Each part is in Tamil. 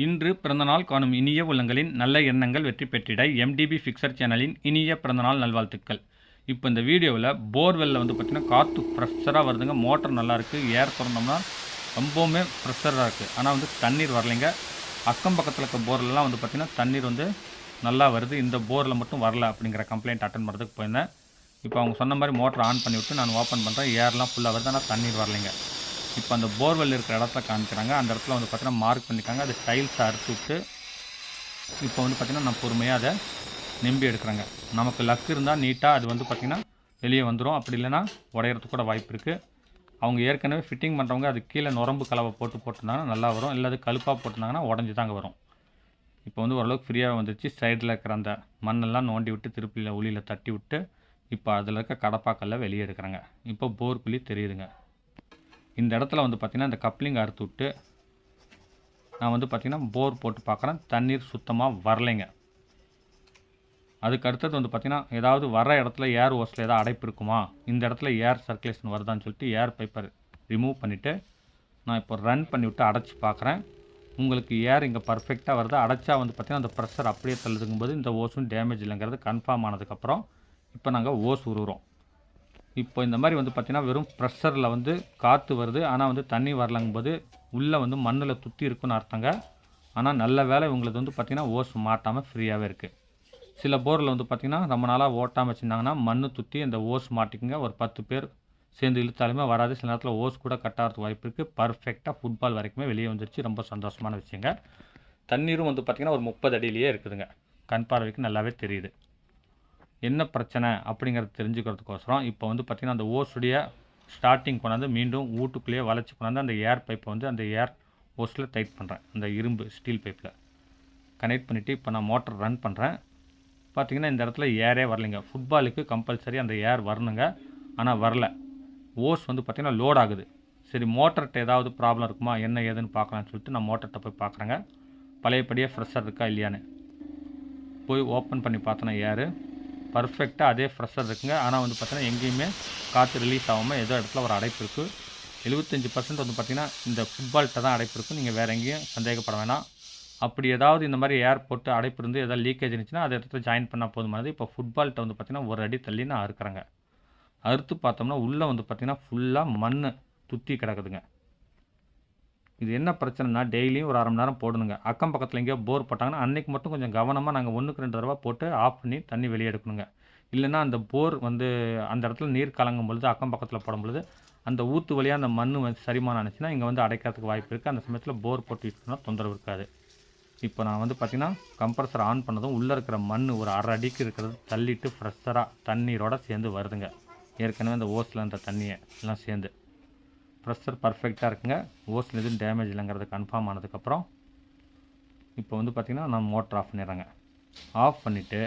இன்று பிறந்தநாள் காணும் இனிய உள்ளங்களின் நல்ல எண்ணங்கள் வெற்றி பெற்றிட எம்டிபி ஃபிக்சர் சேனலின் இனிய பிறந்தநாள் நல்வாழ்த்துக்கள். இப்போ இந்த வீடியோவில் போர்வெல்லில் வந்து பார்த்திங்கன்னா காற்று ஃப்ரெஷராக வருதுங்க. மோட்டர் நல்லாயிருக்கு ஏர் திறந்தோம்னா ரொம்பவுமே ஃப்ரெஷராக இருக்குது ஆனால் வந்து தண்ணீர் வரலைங்க. அக்கம் பக்கத்தில் இருக்க போர்லலாம் வந்து பார்த்திங்கன்னா தண்ணீர் வந்து நல்லா வருது. இந்த போரில் மட்டும் வரல அப்படிங்கிற கம்ப்ளைண்ட் அட்டன் பண்ணுறதுக்கு போயிருந்தேன். இப்போ அவங்க சொன்ன மாதிரி மோட்டர் ஆன் பண்ணி விட்டு நான் ஓப்பன் பண்ணுறேன் ஏர்லாம் ஃபுல்லாக வருது. ஆனால் தண்ணீர் வரலைங்க. இப்போ அந்த போர்வெல் இருக்கிற இடத்துல காமிக்கிறாங்க. அந்த இடத்துல வந்து பார்த்தீங்கன்னா மார்க் பண்ணிக்காங்க அது டைல்ஸை அறுத்து விட்டு இப்போ வந்து பார்த்திங்கன்னா நான் பொறுமையாக அதை நிம்பி எடுக்கிறேங்க. நமக்கு லக் இருந்தால் நீட்டாக அது வந்து பார்த்திங்கன்னா வெளியே வந்துடும் அப்படி இல்லைன்னா உடையிறதுக்கு கூட வாய்ப்பு இருக்குது அவங்க ஏற்கனவே ஃபிட்டிங் பண்ணுறவங்க அது கீழே நுரம்பு கலவை போட்டு போட்டிருந்தாங்கன்னா நல்லா வரும். இல்லை அது கழுப்பாக போட்டிருந்தாங்கன்னா உடஞ்சி தாங்க வரும். இப்போ வந்து ஓரளவுக்கு ஃப்ரீயாக வந்துருச்சு. சைடில் இருக்கிற அந்த மண்ணெல்லாம் நோண்டி விட்டு திருப்பியில் உளியில் தட்டி விட்டு இப்போ அதில் இருக்க கடப்பாக்கல்ல வெளியே எடுக்கிறாங்க. இப்போ போர் குழி தெரியுதுங்க. இந்த இடத்துல வந்து பார்த்திங்கன்னா இந்த கப்ளிங் அறுத்து விட்டு நான் வந்து பார்த்திங்கன்னா போர் போட்டு பார்க்குறேன் தண்ணீர் சுத்தமாக வரலைங்க. அதுக்கு அடுத்தது வந்து பார்த்திங்கன்னா ஏதாவது வர இடத்துல ஏர் ஓஸில் ஏதாவது அடைப்பு இருக்குமா? இந்த இடத்துல ஏர் சர்க்குலேஷன் வருதான்னு சொல்லிட்டு ஏர் பைப்பர் ரிமூவ் பண்ணிவிட்டு நான் இப்போ ரன் பண்ணி விட்டு அடைச்சி பார்க்குறேன் உங்களுக்கு ஏர் இங்கே பர்ஃபெக்டாக வருது? அடைச்சா வந்து பார்த்திங்கன்னா அந்த ப்ரெஷர் அப்படியே தள்ளுதுங்கும்போது இந்த ஓஸும் டேமேஜ் இல்லைங்கிறது கன்ஃபார்ம் ஆனதுக்கப்புறம் இப்போ நாங்கள் ஓஸ் உருகிறோம் இப்போ இந்த மாதிரி வந்து பார்த்திங்கன்னா வெறும் ப்ரெஷரில் வந்து காற்று வருது. ஆனால் வந்து தண்ணி வரலங்கும்போது உள்ளே வந்து மண்ணில் துத்தி இருக்குன்னு அர்த்தங்க. ஆனால் நல்ல வேலை இவங்களுக்கு வந்து பார்த்திங்கன்னா ஓஸ் மாட்டாமல் ஃப்ரீயாகவே இருக்குது சில போரில் வந்து பார்த்திங்கன்னா ரொம்ப நாளாக ஓட்டாமல் வச்சுருந்தாங்கன்னா மண் துத்தி அந்த ஓஸ் மாட்டிக்குங்க. ஒரு பத்து பேர் சேர்ந்து இழுத்தாலுமே வராது. சில நேரத்தில் ஓஸ் கூட கட் ஆகிறதுக்கு வாய்ப்பு இருக்குது பர்ஃபெக்டாக ஃபுட்பால் வரைக்குமே வெளியே வந்துருச்சு. ரொம்ப சந்தோஷமான விஷயங்க. தண்ணீரும் வந்து பார்த்திங்கன்னா ஒரு முப்பது அடியிலேயே இருக்குதுங்க. கண் பார்வைக்கு நல்லாவே தெரியுது. என்ன பிரச்சனை அப்படிங்கிறத தெரிஞ்சுக்கிறதுக்கோசரம் இப்போ வந்து பார்த்திங்கன்னா அந்த ஓஸுடைய ஸ்டார்டிங் கொண்டாந்து மீண்டும் வீட்டுக்குள்ளேயே வளைச்சி கொண்டாந்து அந்த ஏர் பைப்பை வந்து அந்த ஏர் ஓஸில் டைட் பண்ணுறேன் அந்த இரும்பு ஸ்டீல் பைப்பில் கனெக்ட் பண்ணிவிட்டு இப்போ நான் மோட்டர் ரன் பண்ணுறேன் பார்த்தீங்கன்னா இந்த இடத்துல ஏரே வரலைங்க. ஃபுட்பாலுக்கு கம்பல்சரி அந்த ஏர் வரணுங்க. ஆனால் வரல. ஓஸ் வந்து பார்த்திங்கன்னா லோட் ஆகுது. சரி மோட்டர்கிட்ட ஏதாவது ப்ராப்ளம் இருக்குமா? என்ன ஏதுன்னு பார்க்கலான்னு சொல்லிட்டு நான் மோட்டர்கிட்ட போய் பார்க்குறேங்க. பழையபடியே ஃப்ரெஷர் இருக்கா இல்லையான்னு. போய் ஓப்பன் பண்ணி பார்த்தோன்னா ஏர் பர்ஃபெக்டாக அதே ஃப்ரெஷ்ஷாக இருக்குங்க. ஆனால் வந்து பார்த்திங்கன்னா எங்கேயுமே காற்று ரிலீஸ் ஆகாமல் ஏதோ இடத்துல ஒரு அடைப்பு இருக்குது எழுபத்தஞ்சி பர்சன்ட் வந்து பார்த்திங்கன்னா இந்த ஃபுட்பால்கிட்ட தான் அடைப்பு இருக்குது நீங்கள் வேறு எங்கேயும் சந்தேகப்பட வேணாம். அப்படி ஏதாவது இந்த மாதிரி ஏர் போட்டு அடைப்பு இருந்து ஏதாவது லீக்கேஜ் இருந்துச்சுன்னா அதை இடத்துல ஜாயின் பண்ணால் போதுமானது இப்போ ஃபுட்பால்கிட்ட வந்து பார்த்திங்கன்னா ஒரு அடி தள்ளி நான் அறுக்கிறேங்க. அறுத்து பார்த்தோம்னா உள்ளே வந்து பார்த்திங்கன்னா ஃபுல்லாக மண் துத்தி கிடக்குதுங்க. இது என்ன பிரச்சனைனா டெய்லியும் ஒரு அரை மணி நேரம் போடணுங்க. அக்கம் பக்கத்தில் எங்கேயோ போர் போட்டாங்கன்னா அன்றைக்கி மட்டும் கொஞ்சம் கவனமாக நாங்கள் ஒன்றுக்கு ரெண்டு தடவை போட்டு ஆஃப் பண்ணி தண்ணி வெளியே எடுக்கணுங்க. இல்லைன்னா அந்த போர் வந்து அந்த இடத்துல நீர் கலங்கும் பொழுது அக்கம் பக்கத்தில் போடும் பொழுது அந்த ஊற்று வழியாக அந்த மண் வந்து சரிமானம் ஆனிச்சுன்னா இங்கே வந்து அடைக்கிறதுக்கு வாய்ப்பு இருக்குது அந்த சமயத்தில் போர் போட்டு யூஸ் பண்ணால் தொந்தரவு இருக்காது. இப்போ நான் வந்து பார்த்திங்கன்னா கம்ப்ரஸர் ஆன் பண்ணதும் உள்ளே இருக்கிற மண் ஒரு அரை அடிக்கு இருக்கிறது தள்ளிட்டு ஃப்ரெஷராக தண்ணீரோடு சேர்ந்து வருதுங்க. ஏற்கனவே அந்த ஓஸில் அந்த தண்ணியை எல்லாம் சேர்ந்து. ப்ரெஷர் பர்ஃபெக்டாக இருக்குங்க. ஓஸில் எதுவும் டேமேஜ் இல்லைங்கிறது கன்ஃபார்ம் ஆனதுக்கப்புறம் இப்போ வந்து பார்த்திங்கன்னா நான் மோட்டர் ஆஃப் பண்ணிடுறேங்க. ஆஃப் பண்ணிவிட்டு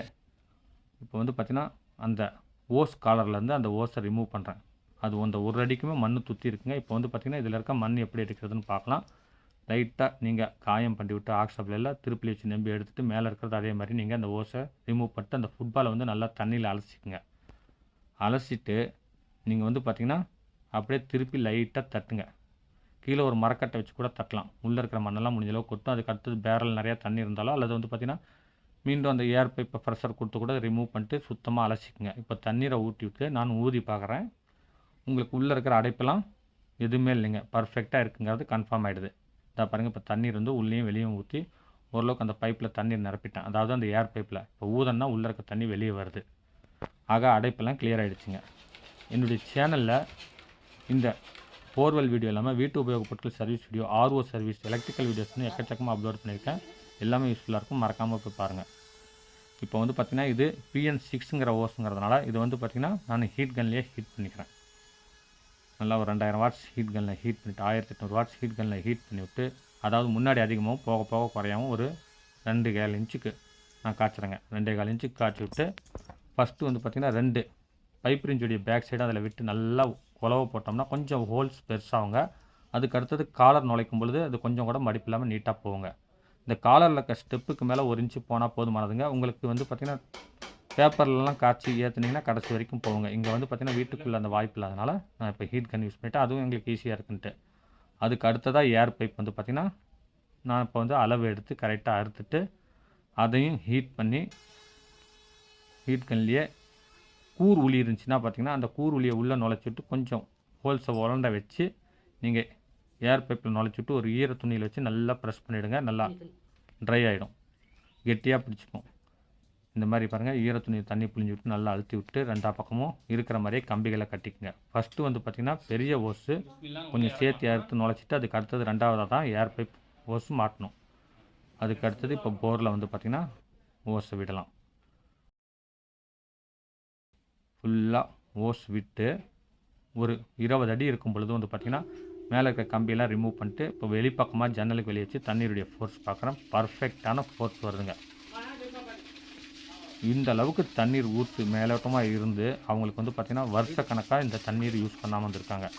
இப்போ வந்து பார்த்திங்கன்னா அந்த ஓஸ் காலர்லேருந்து அந்த ஓஸை ரிமூவ் பண்ணுறேன் அது அந்த ஒரு அடிக்குமே மண் துத்தி இருக்குங்க. இப்போ வந்து பார்த்திங்கன்னா இதில் இருக்க மண் எப்படி எடுக்கிறதுன்னு பார்க்கலாம். லைட்டாக நீங்கள் காயம் பண்ணி விட்டு எல்லாம் திருப்பி வச்சு நம்பி எடுத்துகிட்டு மேலே இருக்கிறது அதே மாதிரி நீங்கள் அந்த ஓஸை ரிமூவ் பண்ணிட்டு அந்த ஃபுட்பாலை வந்து நல்லா தண்ணியில் அலசிக்குங்க. அலசிட்டு நீங்கள் வந்து பார்த்திங்கன்னா அப்படியே திருப்பி லைட்டாக தட்டுங்க. கீழே ஒரு மரக்கட்டை வச்சு கூட தட்டலாம். உள்ளே இருக்கிற மண்ணெல்லாம் முடிஞ்சளவு கொட்டும். அதுக்கு அடுத்தது பேரல் நிறையா தண்ணி இருந்தாலோ அல்லது வந்து பார்த்திங்கன்னா மீண்டும் அந்த ஏர் பைப்பை ப்ரெஷர் கொடுத்து கூட ரிமூவ் பண்ணிட்டு சுத்தமாக அலசிக்குங்க. இப்போ தண்ணீரை ஊற்றி விட்டு நான் ஊதி பார்க்குறேன் உங்களுக்கு உள்ளே இருக்கிற அடைப்பெல்லாம் எதுவுமே இல்லைங்க. பர்ஃபெக்டாக இருக்குங்கிறது கன்ஃபார்ம் ஆகிடுது இதாக பாருங்கள் இப்போ தண்ணீர் வந்து உள்ளேயும் வெளியும் ஊற்றி ஓரளவுக்கு அந்த பைப்பில் தண்ணீர் நிரப்பிட்டேன். அதாவது அந்த ஏர் பைப்பில் இப்போ ஊதன்னா உள்ளே இருக்க தண்ணி வெளியே வருது. ஆக அடைப்பெல்லாம் கிளியர் ஆகிடுச்சிங்க என்னுடைய சேனலில் இந்த போர்வெல் வீடியோ இல்லாமல் வீட்டு உபயோகப் பொருட்கள் service video RO service electrical வீடியோஸ்னு எக்கச்சக்கமாக அப்லோட் பண்ணியிருக்கேன். எல்லாமே யூஸ்ஃபுல்லாக இருக்கும். மறக்காமல் போய் பாருங்கள் இப்போ வந்து பார்த்திங்கன்னா இது பிஎன் சிக்ஸுங்கிற ஓஸுங்கிறதுனால இது வந்து பார்த்திங்கன்னா நான் ஹீட் கன்லேயே ஹீட் பண்ணிக்கிறேன். நல்லா ஒரு ரெண்டாயிரம் வாட்ஸ் ஹீட் கனில் ஹீட் பண்ணிவிட்டு ஆயிரத்தி எட்நூறு வாட்ஸ் ஹீட் கனில் ஹீட் பண்ணிவிட்டு அதாவது முன்னாடி அதிகமாகவும் போக போக குறையாமல் ஒரு ரெண்டு கால் இன்ச்சுக்கு நான் காய்ச்சிறேங்க. ரெண்டே கால் இன்ச்சுக்கு காய்ச்சி விட்டு ஃபஸ்ட்டு வந்து பார்த்திங்கன்னா ரெண்டு பைப் ரிஞ்சுடைய பேக் சைடு அதில் விட்டு நல்லா குலவை போட்டோம்னா கொஞ்சம் ஹோல்ஸ் பெருசாகுங்க. அதுக்கு அடுத்தது காலர் நுழைக்கும் பொழுது அது கொஞ்சம் கூட மடிப்பு இல்லாமல் நீட்டாக போகுங்க. இந்த காலரில் இருக்க ஸ்டெப்புக்கு மேலே ஒரு இன்ச்சு போனால் போதுமானதுங்க. உங்களுக்கு வந்து பார்த்திங்கன்னா பேப்பர்லலாம் காய்ச்சி ஏற்றுனீங்கன்னா கடைசி வரைக்கும் போகுங்க. இங்கே வந்து பார்த்திங்கன்னா வீட்டுக்குள்ளே அந்த வாய்ப்பு இல்லாதனால நான் இப்போ ஹீட் கன் யூஸ் பண்ணிவிட்டு அதுவும் எங்களுக்கு ஈஸியாக இருக்குன்ட்டு. அதுக்கு அடுத்ததாக ஏர் பைப் வந்து பார்த்திங்கன்னா நான் இப்போ வந்து அளவு எடுத்து கரெக்டாக அறுத்துட்டு அதையும் ஹீட் பண்ணி ஹீட் கன்லேயே கூர் உளி இருந்துச்சுன்னா பார்த்தீங்கன்னா அந்த கூர் உளியை உள்ளே நுழைச்சிட்டு கொஞ்சம் ஹோல்ஸை உலண்ட வச்சு நீங்கள் ஏர் பைப்பில் நுழைச்சிட்டு ஒரு ஈர துணியில் வச்சு நல்லா ப்ரெஸ் பண்ணிவிடுங்க நல்லா ட்ரை ஆகிடும் கெட்டியாக பிடிச்சிக்கும். இந்த மாதிரி பாருங்கள் ஈர துணி தண்ணி புழிஞ்சு விட்டு நல்லா அழுத்தி விட்டு ரெண்டா பக்கமும் இருக்கிற மாதிரியே கம்பிகளை கட்டிக்குங்க. ஃபஸ்ட்டு வந்து பார்த்திங்கன்னா பெரிய ஓஸு கொஞ்சம் சேர்த்து அறுத்து நுழைச்சிட்டு அதுக்கு அடுத்தது ரெண்டாவதாக தான் ஏர் பைப் ஓஸு மாட்டணும். அதுக்கு அடுத்தது இப்போ போரில் வந்து பார்த்திங்கன்னா ஓஸை விடலாம். ஃபுல்லாக ஓஸ் விட்டு ஒரு இருபது அடி இருக்கும் பொழுது வந்து பார்த்திங்கன்னா மேலே இருக்க கம்பியெல்லாம் ரிமூவ் பண்ணிட்டு இப்போ வெளிப்பக்கமாக ஜன்னலுக்கு வெளியே வச்சு தண்ணீருடைய ஃபோர்ஸ் பார்க்குறேன் பர்ஃபெக்டான ஃபோர்ஸ் வருதுங்க. இந்த அளவுக்கு தண்ணீர் ஊற்று மேலோட்டமாக இருந்து அவங்களுக்கு வந்து பார்த்திங்கன்னா வருஷக்கணக்காக இந்த தண்ணீர் யூஸ் பண்ணாமல் வந்திருக்காங்க.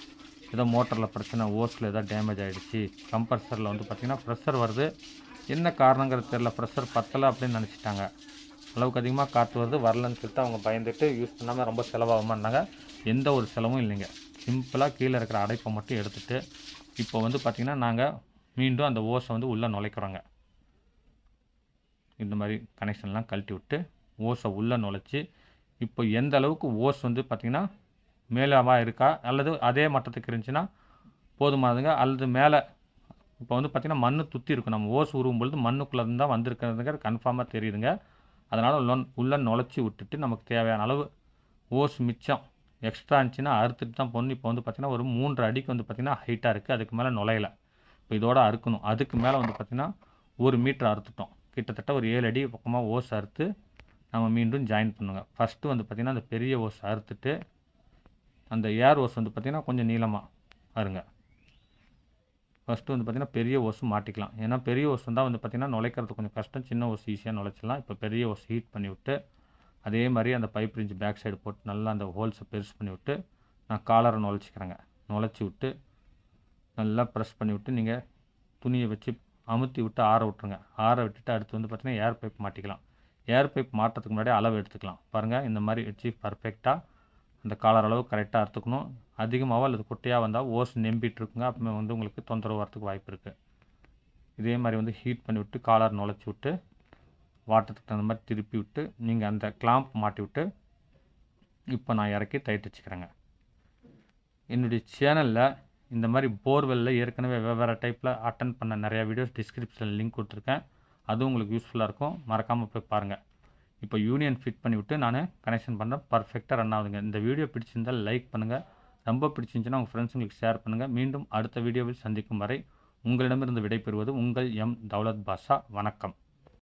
ஏதோ மோட்டரில் பிரச்சனை ஓஸில் ஏதோ டேமேஜ் ஆகிடுச்சு கம்ப்ரஸரில் வந்து பார்த்திங்கன்னா ப்ரெஷர் வருது. என்ன காரணங்கிறது தெரில ப்ரெஷர் பத்தலை அப்படின்னு நினச்சிட்டாங்க. அளவுக்கு அதிகமாக காற்று வருது வரலன்னு சொல்லிட்டு அவங்க பயந்துட்டு யூஸ் பண்ணாமல் ரொம்ப செலவாகுமான்னாங்க. எந்த ஒரு செலவும் இல்லைங்க. சிம்பிளாக கீழே இருக்கிற அடைப்பை மட்டும் எடுத்துகிட்டு இப்போ வந்து பார்த்திங்கன்னா நாங்கள் மீண்டும் அந்த ஓஸை வந்து உள்ளே நுழைக்கிறோங்க. இந்த மாதிரி கனெக்ஷன்லாம் கழட்டி விட்டு ஓஸை உள்ளே நுழைச்சி இப்போ எந்த அளவுக்கு ஓஸ் வந்து பார்த்திங்கன்னா மேலாவாக இருக்கா அல்லது அதே மட்டத்துக்கு இருந்துச்சுன்னா போதுமானதுங்க அல்லது மேலே இப்போ வந்து பார்த்திங்கன்னா மண் துத்தி இருக்கும் நம்ம ஓஸ் உருவும் பொழுது மண்ணுக்குள்ளே தான் வந்திருக்கிறதுங்கிற கன்ஃபார்மாக தெரியுதுங்க. அதனால் உள்ள உள்ளே நுழைச்சி விட்டுட்டு நமக்கு தேவையான அளவு ஓஸ் மிச்சம் எக்ஸ்ட்ரா இருந்துச்சுன்னா அறுத்துட்டு தான் பொண்ணு இப்போ வந்து பார்த்திங்கன்னா ஒரு மூன்று அடிக்கு வந்து பார்த்திங்கன்னா ஹைட்டாக இருக்குது அதுக்கு மேலே நுழையலை. இப்போ இதோட அறுக்கணும். அதுக்கு மேலே வந்து பார்த்திங்கன்னா ஒரு மீட்டர் அறுத்துட்டோம். கிட்டத்தட்ட ஒரு ஏழு அடி பக்கமாக ஓஸ் அறுத்து நம்ம மீண்டும் ஜாயின் பண்ணுங்க. ஃபஸ்ட்டு வந்து பார்த்திங்கன்னா அந்த பெரிய ஓஸ் அறுத்துட்டு அந்த ஏர் ஓஸ் வந்து பார்த்திங்கன்னா கொஞ்சம் நீளமாக அருங்க ஃபஸ்ட்டு வந்து பார்த்திங்கன்னா பெரிய ஓசு மாட்டிக்கலாம். ஏன்னா பெரிய ஓசு தான் வந்து பார்த்திங்கன்னா நுழைக்கிறது கொஞ்சம் கஷ்டம். சின்ன ஓசு ஈஸியாக நுழைச்சிடலாம். இப்போ பெரிய ஓசு ஹீட் பண்ணி விட்டு அதே மாதிரி அந்த பைப் ரிஞ்சு பேக் சைடு போட்டு நல்லா அந்த ஹோல்ஸை பெருசு பண்ணி விட்டு நான் காலரை நுழைச்சிக்கிறேங்க. நுழைச்சி விட்டு நல்லா ப்ரெஸ் பண்ணி விட்டு நீங்கள் துணியை வச்சு அமுத்தி விட்டு ஆற விட்டுருங்க. ஆற விட்டுட்டு அடுத்து வந்து பார்த்திங்கன்னா ஏர் பைப் மாட்டிக்கலாம். ஏர் பைப் மாட்டுறதுக்கு முன்னாடி அளவு எடுத்துக்கலாம். பாருங்கள் இந்த மாதிரி வச்சு பர்ஃபெக்டாக அந்த காலர் அளவு கரெக்டாக அறுத்துக்கணும். அதிகமாகவோ அல்லது குட்டையாக வந்தால் ஓஸ் நெம்பிட்டுருக்குங்க அப்போ வந்து உங்களுக்கு தொந்தரவு வரத்துக்கு வாய்ப்பு இருக்குது இதே மாதிரி வந்து ஹீட் பண்ணி விட்டு காலர் நுழைச்சி விட்டு வாட்டத்துக்கு தகுந்த மாதிரி திருப்பி விட்டு நீங்கள் அந்த கிளாம்ப் மாட்டி விட்டு இப்போ நான் இறக்கி டைட் வச்சுக்கிறேங்க. என்னுடைய சேனலில் இந்த மாதிரி போர்வெல்லில் ஏற்கனவே வெவ்வேறு டைப்பில் அட்டன் பண்ண நிறையா வீடியோஸ் டிஸ்கிரிப்ஷனில் லிங்க் கொடுத்துருக்கேன். அதுவும் உங்களுக்கு யூஸ்ஃபுல்லாக இருக்கும். மறக்காமல் போய் பாருங்கள் இப்போ யூனியன் ஃபிட் பண்ணிவிட்டு நான் கனெக்ஷன் பண்ணுறேன் பர்ஃபெக்டாக ரன் ஆகுதுங்க. இந்த வீடியோ பிடிச்சிருந்தால் லைக் பண்ணுங்கள் ரொம்ப பிடிச்சிருந்துச்சுன்னா உங்கள் ஃப்ரெண்ட்ஸுங்களுக்கு ஷேர் பண்ணுங்கள் மீண்டும் அடுத்த வீடியோவில் சந்திக்கும் வரை உங்களிடமிருந்து விடைபெறுவது உங்கள் எம் தௌலத் பாஷா. வணக்கம்.